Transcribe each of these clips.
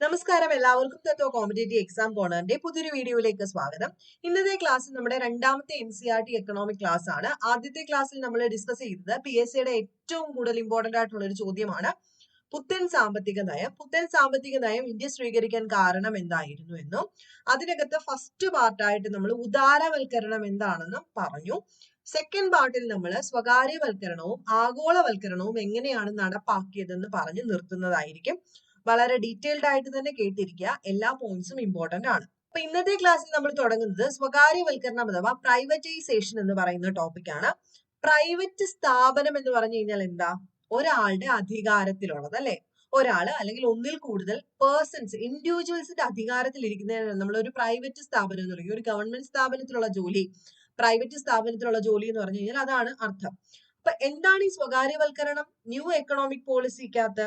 നമസ്കാരം. എല്ലാവർക്കും തത്വ competitive exam കോണറിന്റെ പുതിയൊരു വീഡിയോയിലേക്ക് സ്വാഗതം. ഇന്നത്തെ ക്ലാസ് നമ്മുടെ രണ്ടാമത്തെ N C R T economic class ആണ്. ആദ്യത്തെ ക്ലാസ്സിൽ നമ്മൾ ഡിസ്കസ് ചെയ്തത് പി എസ് സിയുടെ ഏറ്റവും കൂടുതൽ ഇമ്പോർട്ടന്റ് ആയിട്ടുള്ള ഒരു ചോദ്യമാണ് പുത്തൻ സാമ്പത്തിക നയം. പുത്തൻ സാമ്പത്തിക നയം ഇന്ത്യ സ്വീകരിക്കാൻ കാരണം എന്തായിരുന്നു എന്നും അതിനകത്ത് ഫസ്റ്റ് പാർട്ടായിട്ട് നമ്മൾ ഉദാരവൽക്കരണം എന്താണെന്നും പറഞ്ഞു. സെക്കൻഡ് പാർട്ടിൽ നമ്മൾ സ്വകാര്യവൽക്കരണവും ആഗോളവൽക്കരണവും എങ്ങനെയാണ് നടപ്പാക്കിയതെന്ന് പറഞ്ഞു നിർത്തുന്നതായിരിക്കും. വളരെ ഡീറ്റെയിൽഡ് ആയിട്ട് തന്നെ കേട്ടിരിക്കുക. എല്ലാ പോയിന്റ്സും ഇമ്പോർട്ടന്റ് ആണ്. അപ്പൊ ഇന്നത്തെ ക്ലാസ്സിൽ നമ്മൾ തുടങ്ങുന്നത് സ്വകാര്യവൽക്കരണം അഥവാ പ്രൈവറ്റൈസേഷൻ എന്ന് പറയുന്ന ടോപ്പിക് ആണ്. പ്രൈവറ്റ് സ്ഥാപനം എന്ന് പറഞ്ഞു കഴിഞ്ഞാൽ എന്താ? ഒരാളുടെ അധികാരത്തിലുള്ളത് അല്ലെ? ഒരാൾ അല്ലെങ്കിൽ ഒന്നിൽ കൂടുതൽ പേഴ്സൺസ് ഇൻഡിവിജ്വൽസിന്റെ അധികാരത്തിൽ ഇരിക്കുന്നതിനാണ് നമ്മൾ ഒരു പ്രൈവറ്റ് സ്ഥാപനം എന്ന് പറയുന്നത്. ഒരു ഗവൺമെന്റ് സ്ഥാപനത്തിലുള്ള ജോലി പ്രൈവറ്റ് സ്ഥാപനത്തിലുള്ള ജോലി എന്ന് പറഞ്ഞു കഴിഞ്ഞാൽ അതാണ് അർത്ഥം. അപ്പൊ എന്താണ് ഈ സ്വകാര്യവൽക്കരണം? ന്യൂ എക്കണോമിക് പോളിസിക്കകത്ത്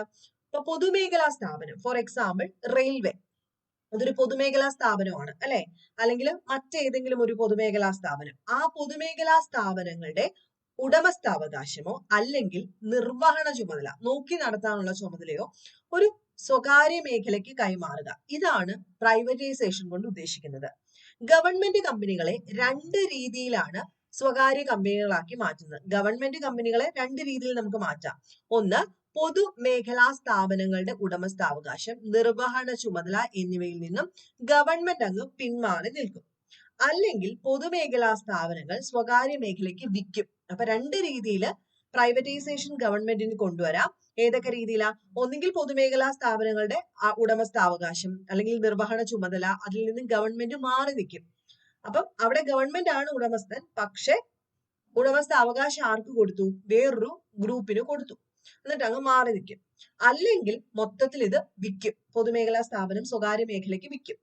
ഇപ്പൊ പൊതുമേഖലാ സ്ഥാപനം ഫോർ എക്സാമ്പിൾ റെയിൽവേ അതൊരു പൊതുമേഖലാ സ്ഥാപനമാണ് അല്ലെ? അല്ലെങ്കിൽ മറ്റേതെങ്കിലും ഒരു പൊതുമേഖലാ സ്ഥാപനം. ആ പൊതുമേഖലാ സ്ഥാപനങ്ങളുടെ ഉടമസ്ഥാവകാശമോ അല്ലെങ്കിൽ നിർവഹണ ചുമതല നോക്കി നടത്താനുള്ള ചുമതലയോ ഒരു സ്വകാര്യ മേഖലയ്ക്ക് കൈമാറുക. ഇതാണ് പ്രൈവറ്റൈസേഷൻ കൊണ്ട് ഉദ്ദേശിക്കുന്നത്. ഗവൺമെന്റ് കമ്പനികളെ രണ്ട് രീതിയിലാണ് സ്വകാര്യ കമ്പനികളാക്കി മാറ്റുന്നത്. ഗവൺമെന്റ് കമ്പനികളെ രണ്ട് രീതിയിൽ നമുക്ക് മാറ്റാം. ഒന്ന് പൊതുമേഖലാ സ്ഥാപനങ്ങളുടെ ഉടമസ്ഥാവകാശം നിർവഹണ ചുമതല എന്നിവയിൽ നിന്നും ഗവൺമെന്റ് അങ്ങ് പിന്മാറി നിൽക്കും. അല്ലെങ്കിൽ പൊതുമേഖലാ സ്ഥാപനങ്ങൾ സ്വകാര്യ മേഖലയ്ക്ക് വിൽക്കും. അപ്പൊ രണ്ട് രീതിയിൽ പ്രൈവറ്റൈസേഷൻ ഗവൺമെന്റിന് കൊണ്ടുവരാം. ഏതൊക്കെ രീതിയിലാ? ഒന്നുകിൽ പൊതുമേഖലാ സ്ഥാപനങ്ങളുടെ ഉടമസ്ഥാവകാശം അല്ലെങ്കിൽ നിർവഹണ ചുമതല അതിൽ നിന്നും ഗവൺമെന്റ് മാറി നിൽക്കും. അപ്പം അവിടെ ഗവൺമെന്റ് ആണ് ഉടമസ്ഥൻ പക്ഷെ ഉടമസ്ഥാവകാശം ആർക്ക് കൊടുത്തു? വേറൊരു ഗ്രൂപ്പിന് കൊടുത്തു. എന്നിട്ട് അങ്ങ് മാറി നിൽക്കും അല്ലെങ്കിൽ മൊത്തത്തിൽ ഇത് വിൽക്കും പൊതുമേഖലാ സ്ഥാപനം സ്വകാര്യ മേഖലയ്ക്ക് വിൽക്കും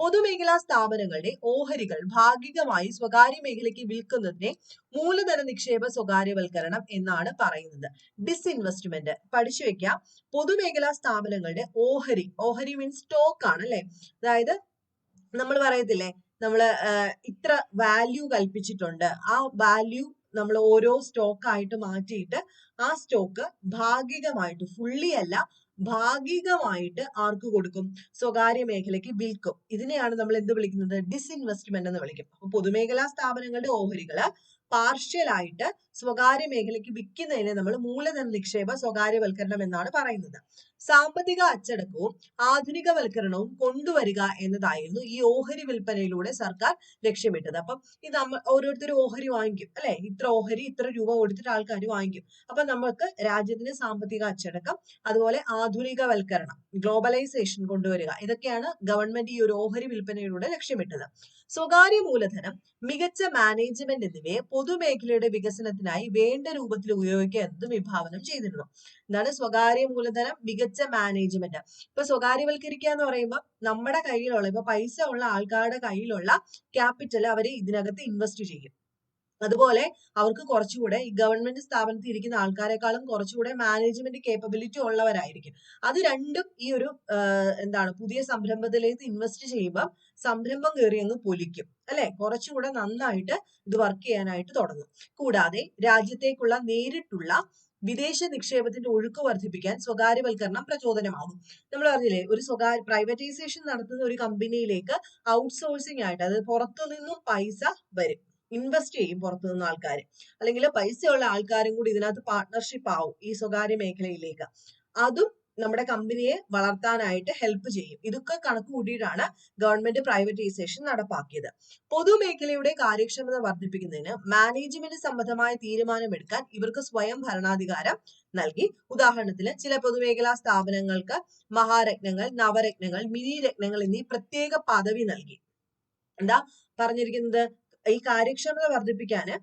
പൊതുമേഖലാ സ്ഥാപനങ്ങളുടെ ഓഹരികൾ ഭാഗികമായി സ്വകാര്യ മേഖലയ്ക്ക് വിൽക്കുന്നതിനെ മൂലധന നിക്ഷേപ സ്വകാര്യവൽക്കരണം എന്നാണ് പറയുന്നത്. ഡിസ്ഇൻവെസ്റ്റ്മെന്റ്. പഠിച്ചു വെക്കാം. പൊതുമേഖലാ സ്ഥാപനങ്ങളുടെ ഓഹരി. ഓഹരി മീൻസ് സ്റ്റോക്ക് ആണ് അല്ലെ? അതായത് നമ്മൾ പറയത്തില്ലേ? നമ്മൾ ഇത്ര വാല്യൂ കൽപ്പിച്ചിട്ടുണ്ട്. ആ വാല്യൂ നമ്മൾ ഓരോ സ്റ്റോക്ക് ആയിട്ട് മാറ്റിയിട്ട് ആ സ്റ്റോക്ക് ഭാഗികമായിട്ട് ഫുള്ളി അല്ല ഭാഗികമായിട്ട് ആർക്ക് കൊടുക്കും? സ്വകാര്യ മേഖലയ്ക്ക് വിൽക്കും. ഇതിനെയാണ് നമ്മൾ എന്ത് വിളിക്കുന്നത്? ഡിസ്ഇൻവെസ്റ്റ്മെന്റ് എന്ന് വിളിക്കും. അപ്പൊ പൊതുമേഖലാ സ്ഥാപനങ്ങളുടെ ഓഹരികൾ പാർഷ്യൽ ആയിട്ട് സ്വകാര്യ മേഖലയ്ക്ക് വിൽക്കുന്നതിനെ നമ്മൾ മൂലധന നിക്ഷേപ സ്വകാര്യവൽക്കരണം എന്നാണ് പറയുന്നത്. സാമ്പത്തിക അച്ചടക്കവും ആധുനികവൽക്കരണവും കൊണ്ടുവരിക എന്നതായിരുന്നു ഈ ഓഹരി വിൽപ്പനയിലൂടെ സർക്കാർ ലക്ഷ്യമിട്ടത്. അപ്പം ഇത് നമ്മൾ ഓരോരുത്തരും ഓഹരി വാങ്ങിക്കും അല്ലെ? ഇത്ര ഓഹരി ഇത്ര രൂപ കൊടുത്തിട്ട് ആൾക്കാർ വാങ്ങിക്കും. അപ്പൊ നമുക്ക് രാജ്യത്തിന്റെ സാമ്പത്തിക അച്ചടക്കം അതുപോലെ ആധുനികവൽക്കരണം ഗ്ലോബലൈസേഷൻ കൊണ്ടുവരിക ഇതൊക്കെയാണ് ഗവൺമെന്റ് ഈ ഒരു ഓഹരി വിൽപ്പനയിലൂടെ ലക്ഷ്യമിട്ടത്. സ്വകാര്യ മൂലധനം മികച്ച മാനേജ്മെന്റ് എന്നിവയെ പൊതുമേഖലയുടെ വികസനത്തിനായി വേണ്ട രൂപത്തിൽ ഉപയോഗിക്കുക എന്ന് വിഭാവനം ചെയ്തിരുന്നു എന്താണ് സ്വകാര്യ മൂലധനം മികച്ച മാനേജ്മെന്റ് ഇപ്പൊ സ്വകാര്യവൽക്കരിക്കുക എന്ന് പറയുമ്പോൾ നമ്മുടെ കയ്യിലുള്ള ഇപ്പൊ പൈസ ഉള്ള ആൾക്കാരുടെ കയ്യിലുള്ള ക്യാപിറ്റൽ അവർ ഇതിനകത്ത് ഇൻവെസ്റ്റ് ചെയ്യും. അതുപോലെ അവർക്ക് കുറച്ചുകൂടെ ഈ ഗവൺമെന്റ് സ്ഥാപനത്തിൽ ഇരിക്കുന്ന ആൾക്കാരെക്കാളും കുറച്ചുകൂടെ മാനേജ്മെന്റ് കേപ്പബിലിറ്റി ഉള്ളവരായിരിക്കും. അത് രണ്ടും ഈ ഒരു എന്താണ് പുതിയ സംരംഭത്തിലേക്ക് ഇൻവെസ്റ്റ് ചെയ്യുമ്പോൾ സംരംഭം കയറി അങ്ങ് പൊലിക്കും. അല്ലെ? കുറച്ചുകൂടെ നന്നായിട്ട് ഇത് വർക്ക് ചെയ്യാനായിട്ട് തുടങ്ങും. കൂടാതെ രാജ്യത്തേക്കുള്ള നേരിട്ടുള്ള വിദേശ നിക്ഷേപത്തിന്റെ ഒഴുക്ക് വർദ്ധിപ്പിക്കാൻ സ്വകാര്യവൽക്കരണം പ്രചോദനമാകും. നമ്മൾ പറഞ്ഞില്ലേ ഒരു സ്വകാര്യ പ്രൈവറ്റൈസേഷൻ നടത്തുന്ന ഒരു കമ്പനിയിലേക്ക് ഔട്ട്സോഴ്സിംഗ് ആയിട്ട് അതായത് പുറത്തു നിന്നും പൈസ വരും. ഇൻവെസ്റ്റ് ചെയ്യും പുറത്തു നിന്ന് ആൾക്കാർ അല്ലെങ്കിൽ പൈസയുള്ള ആൾക്കാരും കൂടി ഇതിനകത്ത് പാർട്ണർഷിപ്പ് ആവും ഈ സ്വകാര്യ മേഖലയിലേക്ക്. അതും നമ്മുടെ കമ്പനിയെ വളർത്താനായിട്ട് ഹെൽപ്പ് ചെയ്യും. ഇതൊക്കെ കണക്ക് കൂട്ടിയിട്ടാണ് ഗവൺമെന്റ് പ്രൈവറ്റൈസേഷൻ നടപ്പാക്കിയത്. പൊതുമേഖലയുടെ കാര്യക്ഷമത വർദ്ധിപ്പിക്കുന്നതിന് മാനേജ്മെന്റ് സംബന്ധമായ തീരുമാനമെടുക്കാൻ ഇവർക്ക് സ്വയം ഭരണാധികാരം നൽകി. ഉദാഹരണത്തിന് ചില പൊതുമേഖലാ സ്ഥാപനങ്ങൾക്ക് മഹാരത്നങ്ങൾ നവരത്നങ്ങൾ മിനി രത്നങ്ങൾ എന്നീ പ്രത്യേക പദവി നൽകി. എന്താ പറഞ്ഞിരിക്കുന്നത്? ഈ കാര്യക്ഷമത വർദ്ധിപ്പിക്കാന്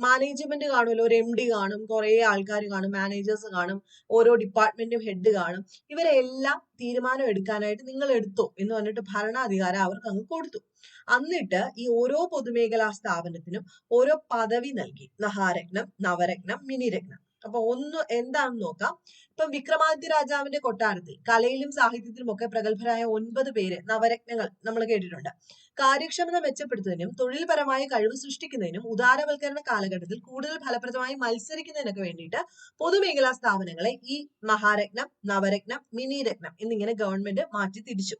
മാനേജ്മെന്റ് കാണുമല്ലോ ഒരു എം ഡി കാണും കുറെ ആൾക്കാർ കാണും മാനേജേഴ്സ് കാണും ഓരോ ഡിപ്പാർട്ട്മെന്റും ഹെഡ് കാണും. ഇവരെല്ലാം തീരുമാനം എടുക്കാനായിട്ട് നിങ്ങൾ എടുത്തു എന്ന് പറഞ്ഞിട്ട് ഭരണാധികാരം അവർക്ക് അങ്ങ് കൊടുത്തു. എന്നിട്ട് ഈ ഓരോ പൊതുമേഖലാ സ്ഥാപനത്തിനും ഓരോ പദവി നൽകി. മഹാരത്നം നവരത്നം മിനിരത്നം. അപ്പൊ ഒന്ന് എന്താണെന്ന് നോക്കാം. ഇപ്പൊ വിക്രമാദിത്യ രാജാവിന്റെ കൊട്ടാരത്തിൽ കലയിലും സാഹിത്യത്തിലും ഒക്കെ പ്രഗത്ഭരായ ഒൻപത് പേര് നവരത്നങ്ങൾ നമ്മൾ കേട്ടിട്ടുണ്ട്. കാര്യക്ഷമത മെച്ചപ്പെടുത്തുന്നതിനും തൊഴിൽപരമായ കഴിവ് സൃഷ്ടിക്കുന്നതിനും ഉദാരവൽക്കരണ കാലഘട്ടത്തിൽ കൂടുതൽ ഫലപ്രദമായി മത്സരിക്കുന്നതിനൊക്കെ വേണ്ടിയിട്ട് പൊതുമേഖലാ സ്ഥാപനങ്ങളെ ഈ മഹാരത്നം നവരത്നം മിനി രത്നം എന്നിങ്ങനെ ഗവൺമെന്റ് മാറ്റി തിരിച്ചു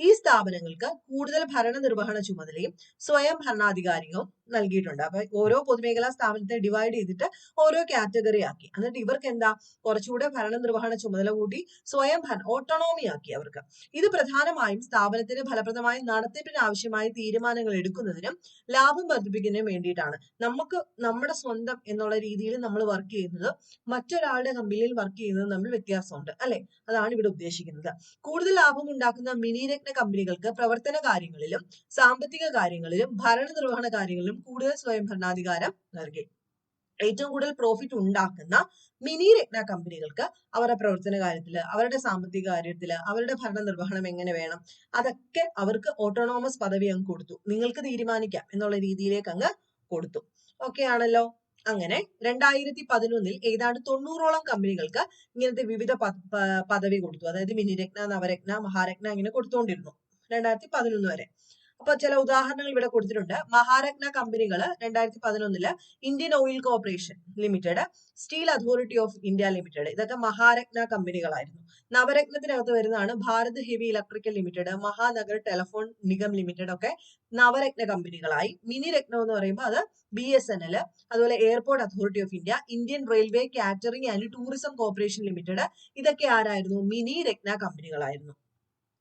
ഈ സ്ഥാപനങ്ങൾക്ക് കൂടുതൽ ഭരണ നിർവഹണ ചുമതലയും സ്വയം ഭരണാധികാരിയും നൽകിയിട്ടുണ്ട്. അപ്പൊ ഓരോ പൊതുമേഖലാ സ്ഥാപനത്തെ ഡിവൈഡ് ചെയ്തിട്ട് ഓരോ കാറ്റഗറി ആക്കി. എന്നിട്ട് ഇവർക്ക് എന്താ കുറച്ചുകൂടെ ഭരണ നിർവഹണ ചുമതല കൂട്ടി സ്വയം ഭരണ ഓട്ടോണോമി ആക്കി അവർക്ക്. ഇത് പ്രധാനമായും സ്ഥാപനത്തിന് ഫലപ്രദമായി നടത്തിപ്പിന് ആവശ്യമായ തീരുമാനങ്ങൾ എടുക്കുന്നതിനും ലാഭം വർദ്ധിപ്പിക്കുന്നതിനും വേണ്ടിയിട്ടാണ്. നമുക്ക് നമ്മുടെ സ്വന്തം എന്നുള്ള രീതിയിൽ നമ്മൾ വർക്ക് ചെയ്യുന്നത് മറ്റൊരാളുടെ കമ്പനിയിൽ വർക്ക് ചെയ്യുന്നത് തമ്മിൽ വ്യത്യാസമുണ്ട്. അല്ലെ? അതാണ് ഇവിടെ ഉദ്ദേശിക്കുന്നത്. കൂടുതൽ ലാഭം ഉണ്ടാക്കുന്ന മിനി രത്ന കമ്പനികൾക്ക് പ്രവർത്തന കാര്യങ്ങളിലും സാമ്പത്തിക കാര്യങ്ങളിലും ഭരണ നിർവഹണ കാര്യങ്ങളിലും കൂടുതൽ സ്വയം ഭരണാധികാരം നൽകി. ഏറ്റവും കൂടുതൽ പ്രോഫിറ്റ് ഉണ്ടാക്കുന്ന മിനി രത്ന കമ്പനികൾക്ക് അവരുടെ പ്രവർത്തന കാര്യത്തിൽ അവരുടെ സാമ്പത്തിക കാര്യത്തിൽ അവരുടെ ഭരണ നിർവഹണം എങ്ങനെ വേണം അതൊക്കെ അവർക്ക് ഓട്ടോണോമസ് പദവി അങ്ങ് കൊടുത്തു. നിങ്ങൾക്ക് തീരുമാനിക്കാം എന്നുള്ള രീതിയിലേക്ക് അങ്ങ് കൊടുത്തു. ഓക്കെ ആണല്ലോ? അങ്ങനെ രണ്ടായിരത്തി പതിനൊന്നിൽ ഏതാണ്ട് തൊണ്ണൂറോളം കമ്പനികൾക്ക് ഇങ്ങനത്തെ വിവിധ പദവി കൊടുത്തു. അതായത് മിനിരത്ന നവരത്ന മഹാരത്ന ഇങ്ങനെ കൊടുത്തുകൊണ്ടിരുന്നു രണ്ടായിരത്തി പതിനൊന്ന് വരെ. അപ്പൊ ചില ഉദാഹരണങ്ങൾ ഇവിടെ കൊടുത്തിട്ടുണ്ട്. മഹാരത്ന കമ്പനികൾ രണ്ടായിരത്തി പതിനൊന്നിൽ Indian oil corporation limited steel authority of India limited ഇതൊക്കെ മഹാരത്ന കമ്പനികളായിരുന്നു. നവരത്നത്തിനകത്ത് വരുന്നതാണ് Bharat heavy electrical limited Mahanagar telephone Nigam limited ഒക്കെ നവരത്ന കമ്പനികളായി. മിനി രത്നം എന്ന് പറയുമ്പോൾ അത് ബി എസ് എൻ എൽ അതുപോലെ airport authority of India Indian railway catering and tourism corporation limited ഇതൊക്കെ ആരായിരുന്നു? മിനി രത്ന കമ്പനികളായിരുന്നു.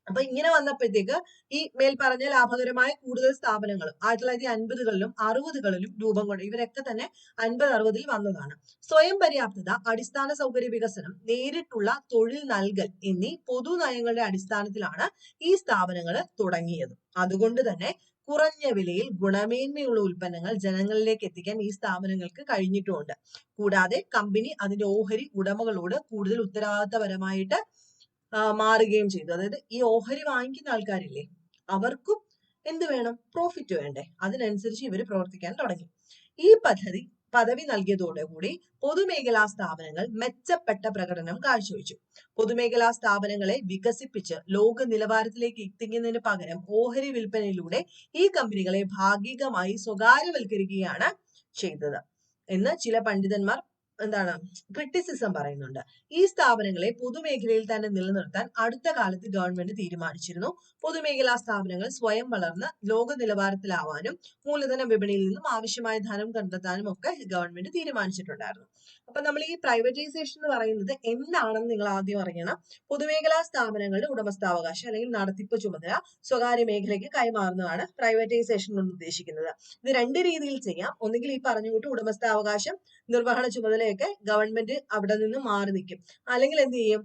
അപ്പൊ ഇങ്ങനെ വന്നപ്പോഴത്തേക്ക് ഈ മേൽ പറഞ്ഞ ലാഭകരമായ കൂടുതൽ സ്ഥാപനങ്ങൾ ആയിരത്തി തൊള്ളായിരത്തി അൻപതുകളിലും അറുപതുകളിലും രൂപം കൊണ്ട് ഇവരൊക്കെ തന്നെ അൻപത് അറുപതിൽ വന്നതാണ്. സ്വയം പര്യാപ്തത അടിസ്ഥാന സൗകര്യ വികസനം നേരിട്ടുള്ള തൊഴിൽ നൽകൽ എന്നീ പൊതു നയങ്ങളുടെ അടിസ്ഥാനത്തിലാണ് ഈ സ്ഥാപനങ്ങൾ തുടങ്ങിയത്. അതുകൊണ്ട് തന്നെ കുറഞ്ഞ വിലയിൽ ഗുണമേന്മയുള്ള ഉൽപ്പന്നങ്ങൾ ജനങ്ങളിലേക്ക് എത്തിക്കാൻ ഈ സ്ഥാപനങ്ങൾക്ക് കഴിഞ്ഞിട്ടുമുണ്ട് കൂടാതെ കമ്പനി അതിന്റെ ഓഹരി ഉടമകളോട് കൂടുതൽ ഉത്തരവാദിത്തപരമായിട്ട് മാറുകയും ചെയ്തു. അതായത് ഈ ഓഹരി വാങ്ങിക്കുന്ന ആൾക്കാരില്ലേ അവർക്കും എന്ത് വേണം? പ്രോഫിറ്റ് വേണ്ടേ. അതിനനുസരിച്ച് ഇവർ പ്രവർത്തിക്കാൻ തുടങ്ങി. ഈ പദ്ധതി പദവി നൽകിയതോടുകൂടി പൊതുമേഖലാ സ്ഥാപനങ്ങൾ മെച്ചപ്പെട്ട പ്രകടനം കാഴ്ചവെച്ചു. പൊതുമേഖലാ സ്ഥാപനങ്ങളെ വികസിപ്പിച്ച് ലോക നിലവാരത്തിലേക്ക് എത്തിക്കുന്നതിന് പകരം ഓഹരി വിൽപ്പനയിലൂടെ ഈ കമ്പനികളെ ഭാഗികമായി സ്വകാര്യവൽക്കരിക്കുകയാണ് ചെയ്തത്. എന്ന് ചില പണ്ഡിതന്മാർ എന്താണ് ക്രിറ്റിസിസം പറയുന്നുണ്ട്. ഈ സ്ഥാപനങ്ങളെ പൊതുമേഖലയിൽ തന്നെ നിലനിർത്താൻ അടുത്ത കാലത്ത് ഗവൺമെന്റ് തീരുമാനിച്ചിരുന്നു. പൊതുമേഖലാ സ്ഥാപനങ്ങൾ സ്വയം വളർന്ന് ലോക നിലവാരത്തിലാവാനും മൂലധന വിപണിയിൽ നിന്നും ആവശ്യമായ ധനം കണ്ടെത്താനും ഒക്കെ ഗവൺമെന്റ് തീരുമാനിച്ചിട്ടുണ്ടായിരുന്നു. അപ്പൊ നമ്മൾ ഈ പ്രൈവറ്റൈസേഷൻ എന്ന് പറയുന്നത് എന്താണെന്ന് നിങ്ങൾ ആദ്യം അറിയണം. പൊതുമേഖലാ സ്ഥാപനങ്ങളുടെ ഉടമസ്ഥാവകാശം അല്ലെങ്കിൽ നടത്തിപ്പ് ചുമതല സ്വകാര്യ മേഖലയ്ക്ക് കൈമാറുന്നതാണ് പ്രൈവറ്റൈസേഷൻ കൊണ്ട് ഉദ്ദേശിക്കുന്നത്. ഇത് രണ്ട് രീതിയിൽ ചെയ്യാം. ഒന്നുകിൽ ഈ പറഞ്ഞുകൂട്ട് ഉടമസ്ഥാവകാശം നിർവഹണ ചുമതലയൊക്കെ ഗവൺമെന്റ് അവിടെ നിന്ന് മാറി നിൽക്കും. അല്ലെങ്കിൽ എന്ത് ചെയ്യും?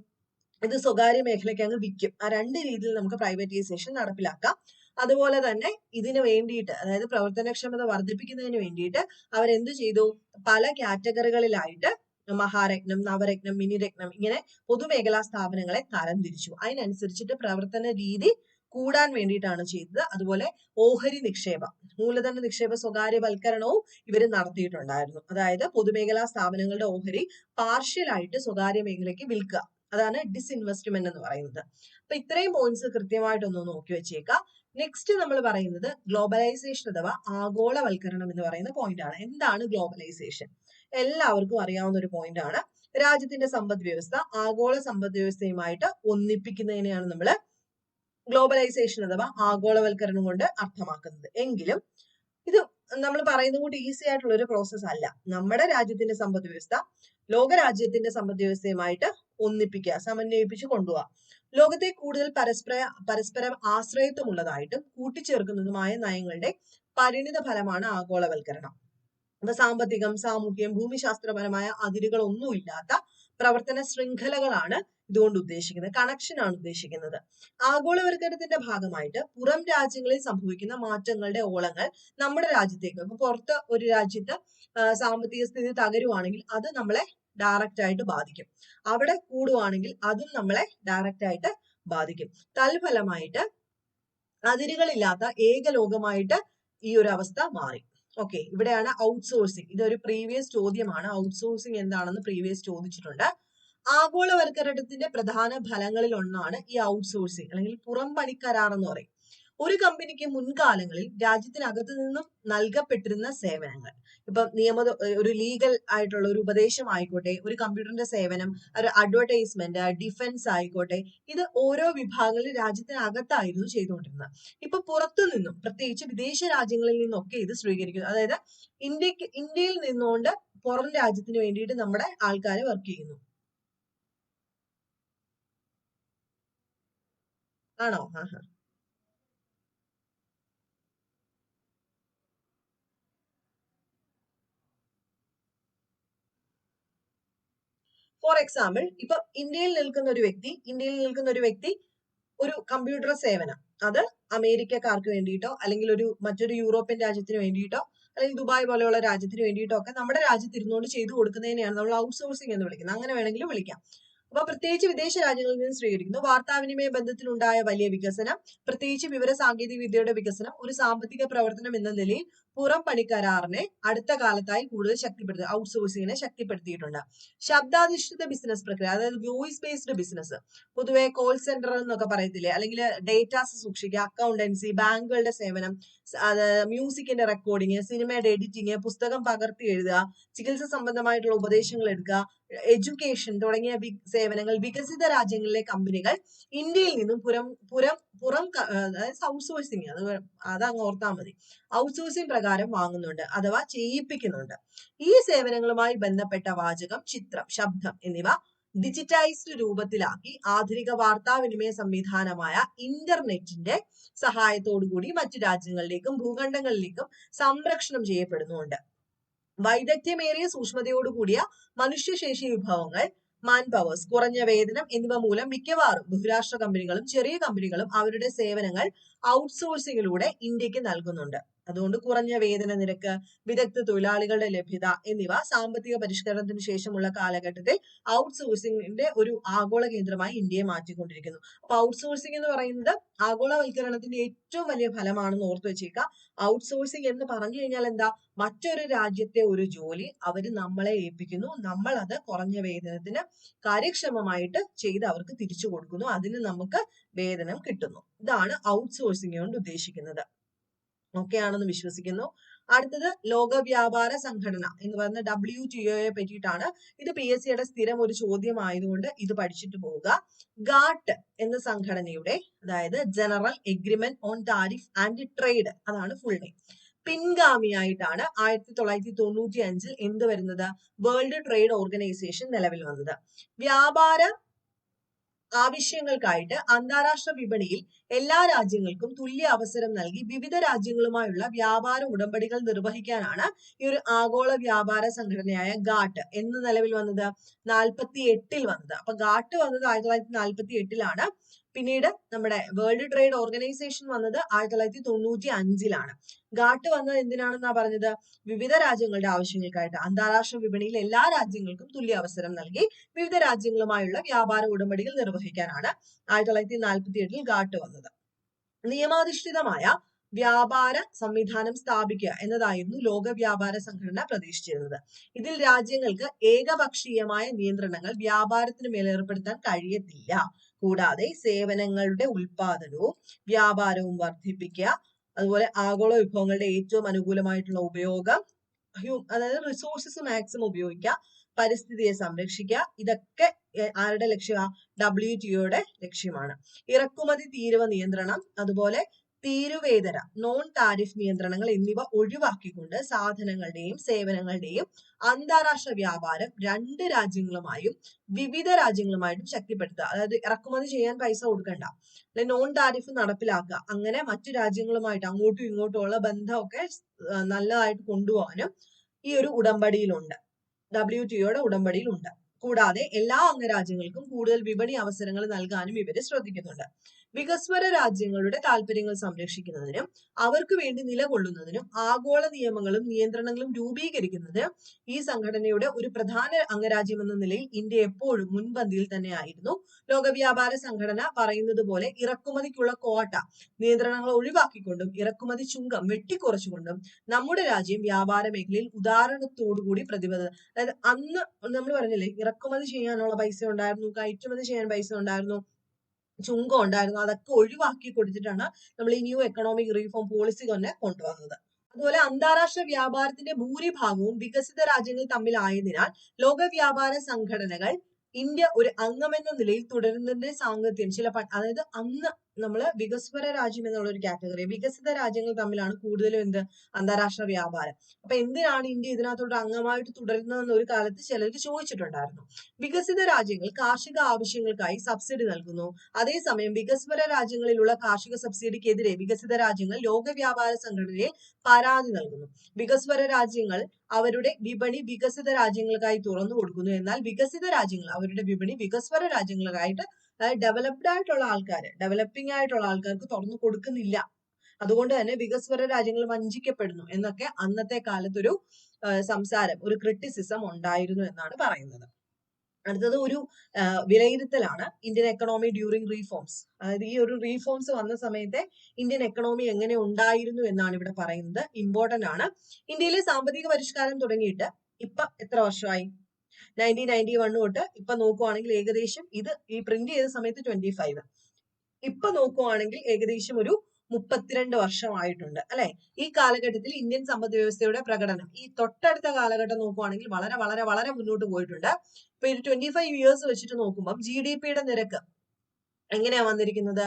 ഇത് സ്വകാര്യ മേഖലയ്ക്ക് അങ്ങ് വിൽക്കും. ആ രണ്ട് രീതിയിൽ നമുക്ക് പ്രൈവറ്റൈസേഷൻ നടപ്പിലാക്കാം. അതുപോലെ തന്നെ ഇതിനു വേണ്ടിയിട്ട് അതായത് പ്രവർത്തനക്ഷമത വർദ്ധിപ്പിക്കുന്നതിന് വേണ്ടിയിട്ട് അവരെന്ത് ചെയ്തു? പല കാറ്റഗറികളിലായിട്ട് മഹാരത്നം നവരത്നം മിനിരത്നം ഇങ്ങനെ പൊതുമേഖലാ സ്ഥാപനങ്ങളെ തരംതിരിച്ചു അതിനനുസരിച്ചിട്ട് പ്രവർത്തന രീതി കൂടാൻ വേണ്ടിയിട്ടാണ് ചെയ്തത്. അതുപോലെ ഓഹരി നിക്ഷേപം മൂലധന നിക്ഷേപ സ്വകാര്യവൽക്കരണവും ഇവർ നടത്തിയിട്ടുണ്ടായിരുന്നു. അതായത് പൊതുമേഖലാ സ്ഥാപനങ്ങളുടെ ഓഹരി പാർഷ്യലായിട്ട് സ്വകാര്യ മേഖലയ്ക്ക് വിൽക്കുക. അതാണ് ഡിസ്ഇൻവെസ്റ്റ്മെന്റ് എന്ന് പറയുന്നത്. അപ്പൊ ഇത്രയും പോയിന്റ്സ് കൃത്യമായിട്ടൊന്ന് നോക്കി വെച്ചേക്കാം. നെക്സ്റ്റ് നമ്മൾ പറയുന്നത് ഗ്ലോബലൈസേഷൻ അഥവാ ആഗോളവൽക്കരണം എന്ന് പറയുന്ന പോയിന്റ് ആണ്. എന്താണ് ഗ്ലോബലൈസേഷൻ എല്ലാവർക്കും അറിയാവുന്ന ഒരു പോയിന്റ് ആണ്. രാജ്യത്തിന്റെ സമ്പദ് വ്യവസ്ഥ ആഗോള സമ്പദ് വ്യവസ്ഥയുമായിട്ട് ഒന്നിപ്പിക്കുന്നതിനെയാണ് നമ്മൾ ഗ്ലോബലൈസേഷൻ അഥവാ ആഗോളവൽക്കരണം കൊണ്ട് അർത്ഥമാക്കുന്നത്. എങ്കിലും ഇത് നമ്മൾ പറയുന്ന കൂടി ഈസി ആയിട്ടുള്ള ഒരു പ്രോസസ് അല്ല. നമ്മുടെ രാജ്യത്തിന്റെ സമ്പദ് വ്യവസ്ഥ ലോകരാജ്യത്തിന്റെ സമ്പദ് വ്യവസ്ഥയുമായിട്ട് ഒന്നിപ്പിക്കുക സമന്വയിപ്പിച്ച് കൊണ്ടുപോവുക ലോകത്തെ കൂടുതൽ പരസ്പര പരസ്പരം ആശ്രയത്വമുള്ളതായിട്ടും കൂട്ടിച്ചേർക്കുന്നതുമായ നയങ്ങളുടെ പരിണിത ഫലമാണ് ആഗോളവൽക്കരണം. അപ്പൊ സാമ്പത്തികം സാമൂഹ്യം ഭൂമിശാസ്ത്രപരമായ അതിരുകളൊന്നുമില്ലാത്ത പ്രവർത്തന ശൃംഖലകളാണ് ഇതുകൊണ്ട് ഉദ്ദേശിക്കുന്നത് കണക്ഷൻ ആണ് ഉദ്ദേശിക്കുന്നത്. ആഗോളവൽക്കരണത്തിന്റെ ഭാഗമായിട്ട് പുറം രാജ്യങ്ങളിൽ സംഭവിക്കുന്ന മാറ്റങ്ങളുടെ ഓളങ്ങൾ നമ്മുടെ രാജ്യത്തേക്ക് ഇപ്പൊ പുറത്ത് ഒരു രാജ്യത്ത് സാമ്പത്തിക സ്ഥിതി തകരുവാണെങ്കിൽ അത് നമ്മളെ ഡയറക്റ്റ് ആയിട്ട് ബാധിക്കും. അവിടെ കൂടുവാണെങ്കിൽ അതും നമ്മളെ ഡയറക്റ്റ് ആയിട്ട് ബാധിക്കും. തൽഫലമായിട്ട് അതിരുകളില്ലാത്ത ഏകലോകമായിട്ട് ഈ ഒരു അവസ്ഥ മാറി. ഓക്കെ ഇവിടെയാണ് ഔട്ട്സോഴ്സിംഗ് ഇതൊരു പ്രീവിയസ് ചോദ്യമാണ്. ഔട്ട്സോഴ്സിംഗ് എന്താണെന്ന് പ്രീവിയസ് ചോദിച്ചിട്ടുണ്ട്. ആഗോളവൽക്കരണത്തിന്റെ പ്രധാന ഫലങ്ങളിൽ ഒന്നാണ് ഈ ഔട്ട്സോഴ്സിംഗ് അല്ലെങ്കിൽ പുറം കരാർ എന്ന് പറയും. ഒരു കമ്പനിക്ക് മുൻകാലങ്ങളിൽ രാജ്യത്തിനകത്തു നിന്നും നൽകപ്പെട്ടിരുന്ന സേവനങ്ങൾ. ഇപ്പൊ നിയമ ഒരു ലീഗൽ ആയിട്ടുള്ള ഒരു ഉപദേശം ആയിക്കോട്ടെ ഒരു കമ്പ്യൂട്ടറിന്റെ സേവനം ഒരു അഡ്വർടൈസ്മെന്റ് ഡിഫൻസ് ആയിക്കോട്ടെ ഇത് ഓരോ വിഭാഗങ്ങളിൽ രാജ്യത്തിനകത്തായിരുന്നു ചെയ്തുകൊണ്ടിരുന്നത്. ഇപ്പൊ പുറത്തു നിന്നും പ്രത്യേകിച്ച് വിദേശ രാജ്യങ്ങളിൽ നിന്നൊക്കെ ഇത് സ്വീകരിക്കുന്നു. അതായത് ഇന്ത്യയ്ക്ക് ഇന്ത്യയിൽ നിന്നുകൊണ്ട് പുറം രാജ്യത്തിന് വേണ്ടിയിട്ട് നമ്മുടെ ആൾക്കാർ വർക്ക് ചെയ്യുന്നു. ആണോ? ആ ഹാ ഫോർ എക്സാമ്പിൾ ഇപ്പൊ ഇന്ത്യയിൽ നിൽക്കുന്ന ഒരു വ്യക്തി ഇന്ത്യയിൽ നിൽക്കുന്ന ഒരു വ്യക്തി ഒരു കമ്പ്യൂട്ടർ സേവനം. അത് അമേരിക്കക്കാർക്ക് വേണ്ടിയിട്ടോ അല്ലെങ്കിൽ ഒരു മറ്റൊരു യൂറോപ്യൻ രാജ്യത്തിന് വേണ്ടിയിട്ടോ അല്ലെങ്കിൽ ദുബായ് പോലെയുള്ള രാജ്യത്തിന് വേണ്ടിയിട്ടോ ഒക്കെ നമ്മുടെ രാജ്യത്ത് ഇരുന്നുകൊണ്ട് ചെയ്തു കൊടുക്കുന്നതിനെയാണ് നമ്മൾ ഔട്ട്സോഴ്സിംഗ് എന്ന് വിളിക്കുന്നത്. അങ്ങനെ വേണമെങ്കിലും വിളിക്കാം. അപ്പൊ പ്രത്യേകിച്ച് വിദേശ രാജ്യങ്ങളിൽ നിന്ന് സ്വീകരിക്കുന്നു. വാർത്താവിനിമയ ബന്ധത്തിലുണ്ടായ വലിയ വികസനം പ്രത്യേകിച്ച് വിവര സാങ്കേതിക വിദ്യയുടെ വികസനം ഒരു സാമ്പത്തിക പ്രവർത്തനം എന്ന നിലയിൽ പുറം പണിക്കരാറിനെ അടുത്ത കാലത്തായി കൂടുതൽ ശക്തിപ്പെടുത്തി ഔട്ട്സോഴ്സിങ്ങിനെ ശക്തിപ്പെടുത്തിയിട്ടുണ്ട്. ശബ്ദാധിഷ്ഠിത ബിസിനസ് പ്രക്രിയ അതായത് വോയിസ് ബേസ്ഡ് ബിസിനസ് പൊതുവെ കോൾ സെന്റർ എന്നൊക്കെ പറയത്തില്ലേ? അല്ലെങ്കിൽ ഡേറ്റാസ് സൂക്ഷിക്കുക അക്കൗണ്ടൻസി ബാങ്കുകളുടെ സേവനം അത് മ്യൂസിക്കിന്റെ റെക്കോർഡിങ് സിനിമയുടെ എഡിറ്റിംഗ് പുസ്തകം പകർത്തി എഴുതുക ചികിത്സ സംബന്ധമായിട്ടുള്ള ഉപദേശങ്ങൾ എടുക്കുക എഡ്യൂക്കേഷൻ തുടങ്ങിയ സേവനങ്ങൾ വികസിത രാജ്യങ്ങളിലെ കമ്പനികൾ ഇന്ത്യയിൽ നിന്നും പുറം പുറം പുറം അതായത് ഔട്ട്സോഴ്സിങ് അത് അത് അങ്ങ് ഓർത്താൽ മതി. ഔട്ട്സോഴ്സിംഗ് പ്രകാരം വാങ്ങുന്നുണ്ട് അഥവാ ചെയ്യിപ്പിക്കുന്നുണ്ട്. ഈ സേവനങ്ങളുമായി ബന്ധപ്പെട്ട വാചകം ചിത്രം ശബ്ദം എന്നിവ ഡിജിറ്റൈസ്ഡ് രൂപത്തിലാക്കി ആധുനിക വാർത്താവിനിമയ സംവിധാനമായ ഇന്റർനെറ്റിന്റെ സഹായത്തോടുകൂടി മറ്റു രാജ്യങ്ങളിലേക്കും ഭൂഖണ്ഡങ്ങളിലേക്കും സംരക്ഷണം ചെയ്യപ്പെടുന്നുണ്ട്. വൈദഗ്ധ്യമേറിയ സൂക്ഷ്മതയോടുകൂടിയ മനുഷ്യശേഷി വിഭവങ്ങൾ മാൻ പവേഴ്സ് കുറഞ്ഞ വേതനം എന്നിവ മൂലം മിക്കവാറും ബഹുരാഷ്ട്ര കമ്പനികളും ചെറിയ കമ്പനികളും അവരുടെ സേവനങ്ങൾ ഔട്ട്സോഴ്സിംഗിലൂടെ ഇന്ത്യയ്ക്ക് നൽകുന്നുണ്ട്. അതുകൊണ്ട് കുറഞ്ഞ വേതന നിരക്ക് വിദഗ്ധ തൊഴിലാളികളുടെ ലഭ്യത എന്നിവ സാമ്പത്തിക പരിഷ്കരണത്തിന് ശേഷമുള്ള കാലഘട്ടത്തിൽ ഔട്ട്സോഴ്സിംഗിന്റെ ഒരു ആഗോള കേന്ദ്രമായി ഇന്ത്യയെ മാറ്റിക്കൊണ്ടിരിക്കുന്നു. അപ്പൊ ഔട്ട്സോഴ്സിംഗ് എന്ന് പറയുന്നത് ആഗോളവൽക്കരണത്തിന്റെ ഏറ്റവും വലിയ ഫലമാണെന്ന് ഓർത്തു വെച്ചേക്കുക. ഔട്ട്സോഴ്സിംഗ് എന്ന് പറഞ്ഞു കഴിഞ്ഞാൽ എന്താ? മറ്റൊരു രാജ്യത്തെ ഒരു ജോലി അവർ നമ്മളെ ഏൽപ്പിക്കുന്നു. നമ്മൾ അത് കുറഞ്ഞ വേതനത്തിന് കാര്യക്ഷമമായിട്ട് ചെയ്ത് അവർക്ക് തിരിച്ചു കൊടുക്കുന്നു. അതിന് നമുക്ക് വേതനം കിട്ടുന്നു. ഇതാണ് ഔട്ട്സോഴ്സിംഗ് കൊണ്ട് ഉദ്ദേശിക്കുന്നത്. ഓക്കെ ആണെന്ന് വിശ്വസിക്കുന്നു. അടുത്തത് ലോക വ്യാപാര സംഘടന എന്ന് പറയുന്ന ഡബ്ല്യു ടി ഒയെ പറ്റിയിട്ടാണ്. ഇത് പി എസ് സിയുടെ സ്ഥിരം ഒരു ചോദ്യമായതുകൊണ്ട് ഇത് പഠിച്ചിട്ട് പോവുക. ഗാട്ട് എന്ന സംഘടനയുടെ അതായത് general agreement on tariff and trade അതാണ് ഫുൾ നെയിം പിൻഗാമിയായിട്ടാണ് ആയിരത്തി തൊള്ളായിരത്തി തൊണ്ണൂറ്റി അഞ്ചിൽ എന്ത് വരുന്നത്? വേൾഡ് ട്രേഡ് ഓർഗനൈസേഷൻ നിലവിൽ വന്നത്. വ്യാപാര ആവശ്യങ്ങൾക്കായിട്ട് അന്താരാഷ്ട്ര വിപണിയിൽ എല്ലാ രാജ്യങ്ങൾക്കും തുല്യ അവസരം നൽകി വിവിധ രാജ്യങ്ങളുമായുള്ള വ്യാപാര ഉടമ്പടികൾ നിർവഹിക്കാനാണ് ഈ ഒരു ആഗോള വ്യാപാര സംഘടനയായ ഗാട്ട് എന്ന് നിലവിൽ വന്നത്. നാൽപ്പത്തി എട്ടിൽ വന്നത്. അപ്പൊ ഗാട്ട് വന്നത് ആയിരത്തി തൊള്ളായിരത്തി നാൽപ്പത്തി എട്ടിലാണ് പിന്നീട് നമ്മുടെ വേൾഡ് ട്രേഡ് ഓർഗനൈസേഷൻ വന്നത് ആയിരത്തി തൊള്ളായിരത്തി തൊണ്ണൂറ്റി അഞ്ചിലാണ് ഗാട്ട് വന്നത് എന്തിനാണെന്നാ പറഞ്ഞത്? വിവിധ രാജ്യങ്ങളുടെ ആവശ്യങ്ങൾക്കായിട്ട്. അന്താരാഷ്ട്ര വിപണിയിൽ എല്ലാ രാജ്യങ്ങൾക്കും തുല്യ അവസരം നൽകി വിവിധ രാജ്യങ്ങളുമായുള്ള വ്യാപാര ഉടമ്പടികൾ നിർവഹിക്കാനാണ് ആയിരത്തി തൊള്ളായിരത്തി നാൽപ്പത്തി എട്ടിൽ ഗാട്ട് വന്നത്. നിയമാധിഷ്ഠിതമായ വ്യാപാര സംവിധാനം സ്ഥാപിക്കുക എന്നതായിരുന്നു ലോക വ്യാപാര സംഘടന പ്രതീക്ഷിച്ചിരുന്നത്. ഇതിൽ രാജ്യങ്ങൾക്ക് ഏകപക്ഷീയമായ നിയന്ത്രണങ്ങൾ വ്യാപാരത്തിന് മേലേർപ്പെടുത്താൻ കഴിയത്തില്ല. കൂടാതെ സേവനങ്ങളുടെ ഉൽപാദനവും വ്യാപാരവും വർദ്ധിപ്പിക്കുക. അതുപോലെ ആഗോള വിഭവങ്ങളുടെ ഏറ്റവും അനുകൂലമായിട്ടുള്ള ഉപയോഗം അതായത് റിസോഴ്സസ് മാക്സിമം ഉപയോഗിക്കുക പരിസ്ഥിതിയെ സംരക്ഷിക്കുക. ഇതൊക്കെ ആരുടെ ലക്ഷ്യമാണ് ഡബ്ല്യു ടിഒയുടെ ലക്ഷ്യമാണ്. ഇറക്കുമതി തീരുവ നിയന്ത്രണം അതുപോലെ തീരുവേതര നോൺ താരിഫ് നിയന്ത്രണങ്ങൾ എന്നിവ ഒഴിവാക്കിക്കൊണ്ട് സാധനങ്ങളുടെയും സേവനങ്ങളുടെയും അന്താരാഷ്ട്ര വ്യാപാരം രണ്ട് രാജ്യങ്ങളുമായും വിവിധ രാജ്യങ്ങളുമായിട്ടും ശക്തിപ്പെടുത്തുക. അതായത് ഇറക്കുമതി ചെയ്യാൻ പൈസ കൊടുക്കണ്ട. അല്ലെ നോൺ താരിഫ് നടപ്പിലാക്കുക. അങ്ങനെ മറ്റു രാജ്യങ്ങളുമായിട്ട് അങ്ങോട്ടും ഇങ്ങോട്ടും ഉള്ള ബന്ധമൊക്കെ നല്ലതായിട്ട് കൊണ്ടുപോകാനും ഈ ഒരു ഉടമ്പടിയിലുണ്ട്. ഡബ്ല്യു ടിഒയുടെ ഉടമ്പടിയിലുണ്ട്. കൂടാതെ എല്ലാ അംഗരാജ്യങ്ങൾക്കും കൂടുതൽ വിപണി അവസരങ്ങൾ നൽകാനും ഇവർ ശ്രദ്ധിക്കുന്നുണ്ട്. വികസ്വര രാജ്യങ്ങളുടെ താല്പര്യങ്ങൾ സംരക്ഷിക്കുന്നതിനും അവർക്ക് വേണ്ടി നിലകൊള്ളുന്നതിനും ആഗോള നിയമങ്ങളും നിയന്ത്രണങ്ങളും രൂപീകരിക്കുന്നതിന് ഈ സംഘടനയുടെ ഒരു പ്രധാന അംഗരാജ്യം എന്ന നിലയിൽ ഇന്ത്യ എപ്പോഴും മുൻപന്തിയിൽ തന്നെയായിരുന്നു. ലോക വ്യാപാര സംഘടന പറയുന്നത് പോലെ ഇറക്കുമതിക്കുള്ള കോട്ട നിയന്ത്രണങ്ങൾ ഒഴിവാക്കിക്കൊണ്ടും ഇറക്കുമതി ചുങ്കം വെട്ടിക്കുറച്ചുകൊണ്ടും നമ്മുടെ രാജ്യം വ്യാപാര മേഖലയിൽ ഉദാഹരണത്തോടുകൂടി പ്രതിബദ്ധ അതായത് അന്ന് നമ്മൾ പറഞ്ഞില്ലേ ഇറക്കുമതി ചെയ്യാനുള്ള പൈസ ഉണ്ടായിരുന്നു കയറ്റുമതി ചെയ്യാൻ പൈസ ഉണ്ടായിരുന്നു ചുങ്കം ഉണ്ടായിരുന്നു. അതൊക്കെ ഒഴിവാക്കി കൊടുത്തിട്ടാണ് നമ്മൾ ഈ ന്യൂ എക്കണോമിക് റീഫോം പോളിസി തന്നെ കൊണ്ടുവന്നത്. അതുപോലെ അന്താരാഷ്ട്ര വ്യാപാരത്തിന്റെ ഭൂരിഭാഗവും വികസിത രാജ്യങ്ങൾ തമ്മിലായതിനാൽ ലോക വ്യാപാര സംഘടനകൾ ഇന്ത്യ ഒരു അംഗമെന്ന നിലയിൽ തുടരുന്നതിന്റെ സാങ്കത്യം ചില അതായത് അന്ന് നമ്മൾ വികസ്വര രാജ്യം എന്നുള്ള ഒരു കാറ്റഗറി വികസിത രാജ്യങ്ങൾ തമ്മിലാണ് കൂടുതലും എന്ത്? അന്താരാഷ്ട്ര വ്യാപാരം. അപ്പൊ എന്തിനാണ് ഇന്ത്യ ഇതിനകത്തോട് അംഗമായിട്ട് തുടരുന്നതെന്ന് ഒരു കാലത്ത് ചിലർക്ക് ചോദിച്ചിട്ടുണ്ടായിരുന്നു. വികസിത രാജ്യങ്ങൾ കാർഷിക ആവശ്യങ്ങൾക്കായി സബ്സിഡി നൽകുന്നു. അതേസമയം വികസ്വര രാജ്യങ്ങളിലുള്ള കാർഷിക സബ്സിഡിക്കെതിരെ വികസിത രാജ്യങ്ങൾ ലോക വ്യാപാര സംഘടനയിൽ പരാതി നൽകുന്നു. വികസ്വര രാജ്യങ്ങൾ അവരുടെ വിപണി വികസിത രാജ്യങ്ങൾക്കായി തുറന്നു കൊടുക്കുന്നു എന്നാൽ വികസിത രാജ്യങ്ങൾ അവരുടെ വിപണി വികസ്വര രാജ്യങ്ങൾക്കായിട്ട് അതായത് ഡെവലപ്ഡ് ആയിട്ടുള്ള ആൾക്കാർ ഡെവലപ്പിംഗ് ആയിട്ടുള്ള ആൾക്കാർക്ക് തുറന്നു കൊടുക്കുന്നില്ല. അതുകൊണ്ട് തന്നെ വികസ്വര രാജ്യങ്ങൾ വഞ്ചിക്കപ്പെടുന്നു എന്നൊക്കെ അന്നത്തെ കാലത്തൊരു സംസാരം ഒരു ക്രിറ്റിസിസം ഉണ്ടായിരുന്നു എന്നാണ് പറയുന്നത്. അടുത്തത് ഒരു വിലയിരുത്തലാണ് ഇന്ത്യൻ എക്കണോമി ഡ്യൂറിങ് റീഫോംസ് അതായത് ഈ ഒരു റീഫോംസ് വന്ന സമയത്തെ ഇന്ത്യൻ എക്കണോമി എങ്ങനെ ഉണ്ടായിരുന്നു എന്നാണ് ഇവിടെ പറയുന്നത്. ഇമ്പോർട്ടന്റ് ആണ്. ഇന്ത്യയിലെ സാമ്പത്തിക പരിഷ്കാരം തുടങ്ങിയിട്ട് ഇപ്പൊ എത്ര വർഷമായി? നയന്റീൻ നയന്റി വൺ തൊട്ട് ഇപ്പൊ നോക്കുവാണെങ്കിൽ ഏകദേശം ഇത് ഈ പ്രിന്റ് ചെയ്ത സമയത്ത് ട്വന്റി ഫൈവ് ഇപ്പൊ നോക്കുവാണെങ്കിൽ ഏകദേശം ഒരു മുപ്പത്തിരണ്ട് വർഷമായിട്ടുണ്ട് അല്ലെ? ഈ കാലഘട്ടത്തിൽ ഇന്ത്യൻ സമ്പദ് വ്യവസ്ഥയുടെ പ്രകടനം ഈ തൊട്ടടുത്ത കാലഘട്ടം നോക്കുവാണെങ്കിൽ വളരെ വളരെ വളരെ മുന്നോട്ട് പോയിട്ടുണ്ട്. ഇപ്പൊ ഒരു ട്വന്റി ഫൈവ് ഇയേഴ്സ് വെച്ചിട്ട് നോക്കുമ്പോൾ ജി ഡി പിയുടെ നിരക്ക് എങ്ങനെയാ വന്നിരിക്കുന്നത്?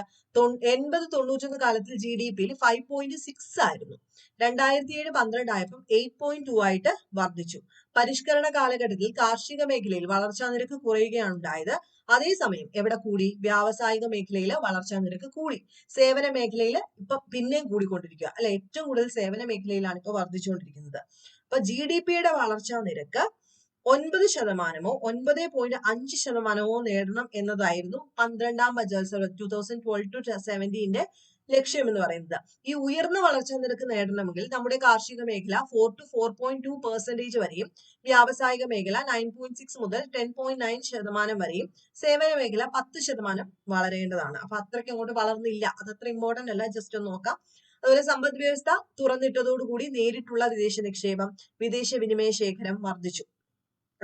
എൺപത് തൊണ്ണൂറ്റൊന്ന് കാലത്തിൽ ജി ഡി പിയിൽ ഫൈവ് പോയിന്റ് സിക്സ് ആയിരുന്നു. രണ്ടായിരത്തി ഏഴ് പന്ത്രണ്ട് ആയപ്പോൾ എയ്റ്റ് പോയിന്റ് ടു ആയിട്ട് വർദ്ധിച്ചു. പരിഷ്കരണ കാലഘട്ടത്തിൽ കാർഷിക മേഖലയിൽ വളർച്ചാ നിരക്ക് കുറയുകയാണ് ഉണ്ടായത്. അതേസമയം എവിടെ കൂടി? വ്യാവസായിക മേഖലയിൽ വളർച്ചാ നിരക്ക് കൂടി. സേവന മേഖലയിൽ ഇപ്പൊ പിന്നെയും കൂടിക്കൊണ്ടിരിക്കുക അല്ലെ ഏറ്റവും കൂടുതൽ സേവന മേഖലയിലാണ് ഇപ്പൊ വർദ്ധിച്ചുകൊണ്ടിരിക്കുന്നത്. അപ്പൊ ജി ഡി പിയുടെ വളർച്ചാ നിരക്ക് ഒൻപത് ശതമാനമോ ഒൻപത് പോയിന്റ് അഞ്ച് ശതമാനമോ നേടണം എന്നതായിരുന്നു പന്ത്രണ്ടാം budget two thousand twelve to സെവന്റീന്റെ ലക്ഷ്യം എന്ന് പറയുന്നത്. ഈ ഉയർന്ന വളർച്ചാ നിരക്ക് നേടണമെങ്കിൽ നമ്മുടെ കാർഷിക മേഖല four to four point two percentage വരെയും വ്യാവസായിക മേഖല നയൻ പോയിന്റ് സിക്സ് മുതൽ ടെൻ പോയിന്റ് നയൻ ശതമാനം വരെയും സേവന മേഖല പത്ത് ശതമാനം വളരേണ്ടതാണ്. അപ്പൊ അത്രയ്ക്ക് അങ്ങോട്ട് വളർന്നില്ല. അത് അത്ര ഇമ്പോർട്ടന്റ് അല്ല. ജസ്റ്റ് ഒന്ന് നോക്കാം. അതുപോലെ സമ്പദ് വ്യവസ്ഥ തുറന്നിട്ടതോടുകൂടി നേരിട്ടുള്ള വിദേശ നിക്ഷേപം വിദേശ വിനിമയ ശേഖരം വർദ്ധിച്ചു.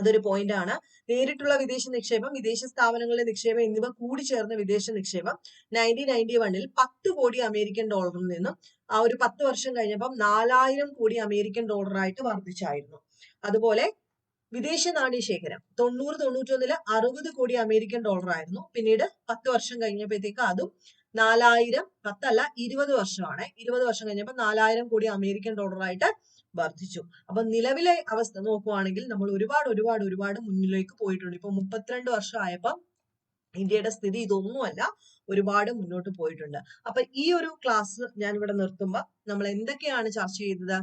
അതൊരു പോയിന്റ് ആണ്. നേരിട്ടുള്ള വിദേശ നിക്ഷേപം വിദേശ സ്ഥാപനങ്ങളിലെ നിക്ഷേപം എന്നിവ കൂടി ചേർന്ന വിദേശ നിക്ഷേപം നയന്റീൻ നയന്റി വണ്ണിൽ പത്ത് കോടി അമേരിക്കൻ ഡോളറിൽ നിന്നും ആ ഒരു പത്ത് വർഷം കഴിഞ്ഞപ്പം നാലായിരം കോടി അമേരിക്കൻ ഡോളറായിട്ട് വർദ്ധിച്ചായിരുന്നു. അതുപോലെ വിദേശ നാണ്യ ശേഖരം തൊണ്ണൂറ് തൊണ്ണൂറ്റൊന്നിൽ അറുപത് കോടി അമേരിക്കൻ ഡോളർ ആയിരുന്നു. പിന്നീട് പത്ത് വർഷം കഴിഞ്ഞപ്പോഴത്തേക്ക് അതും നാലായിരം പത്തല്ല ഇരുപത് വർഷമാണ്. ഇരുപത് വർഷം കഴിഞ്ഞപ്പോൾ നാലായിരം കോടി അമേരിക്കൻ ഡോളറായിട്ട് വർദ്ധിച്ചു. അപ്പൊ നിലവിലെ അവസ്ഥ നോക്കുവാണെങ്കിൽ നമ്മൾ ഒരുപാട് ഒരുപാട് ഒരുപാട് മുന്നിലേക്ക് പോയിട്ടുണ്ട്. ഇപ്പൊ മുപ്പത്തിരണ്ട് വർഷം ആയപ്പോൾ ഇന്ത്യയുടെ സ്ഥിതി ഇതൊന്നുമല്ല ഒരുപാട് മുന്നോട്ട് പോയിട്ടുണ്ട്. അപ്പൊ ഈ ഒരു ക്ലാസ് ഞാൻ ഇവിടെ നിർത്തുമ്പോൾ നമ്മൾ എന്തൊക്കെയാണ് ചർച്ച ചെയ്തത്?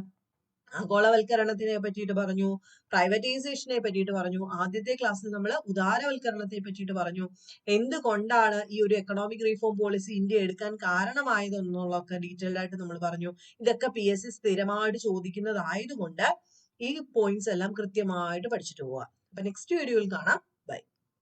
ആഗോളവൽക്കരണത്തിനെ പറ്റിയിട്ട് പറഞ്ഞു പ്രൈവറ്റൈസേഷനെ പറ്റിയിട്ട് പറഞ്ഞു ആദ്യത്തെ ക്ലാസ്സിൽ നമ്മൾ ഉദാരവൽക്കരണത്തെ പറ്റിയിട്ട് പറഞ്ഞു. എന്തുകൊണ്ടാണ് ഈ ഒരു എക്കണോമിക് റീഫോം പോളിസി ഇന്ത്യ എടുക്കാൻ കാരണമായത് എന്നുള്ളതൊക്കെ ഡീറ്റെയിൽഡ് ആയിട്ട് നമ്മൾ പറഞ്ഞു. ഇതൊക്കെ പി എസ് സി സ്ഥിരമായിട്ട് ചോദിക്കുന്നതായതുകൊണ്ട് ഈ പോയിന്റ്സ് എല്ലാം കൃത്യമായിട്ട് പഠിച്ചിട്ട് പോവാം. അപ്പൊ നെക്സ്റ്റ് വീഡിയോയിൽ കാണാം.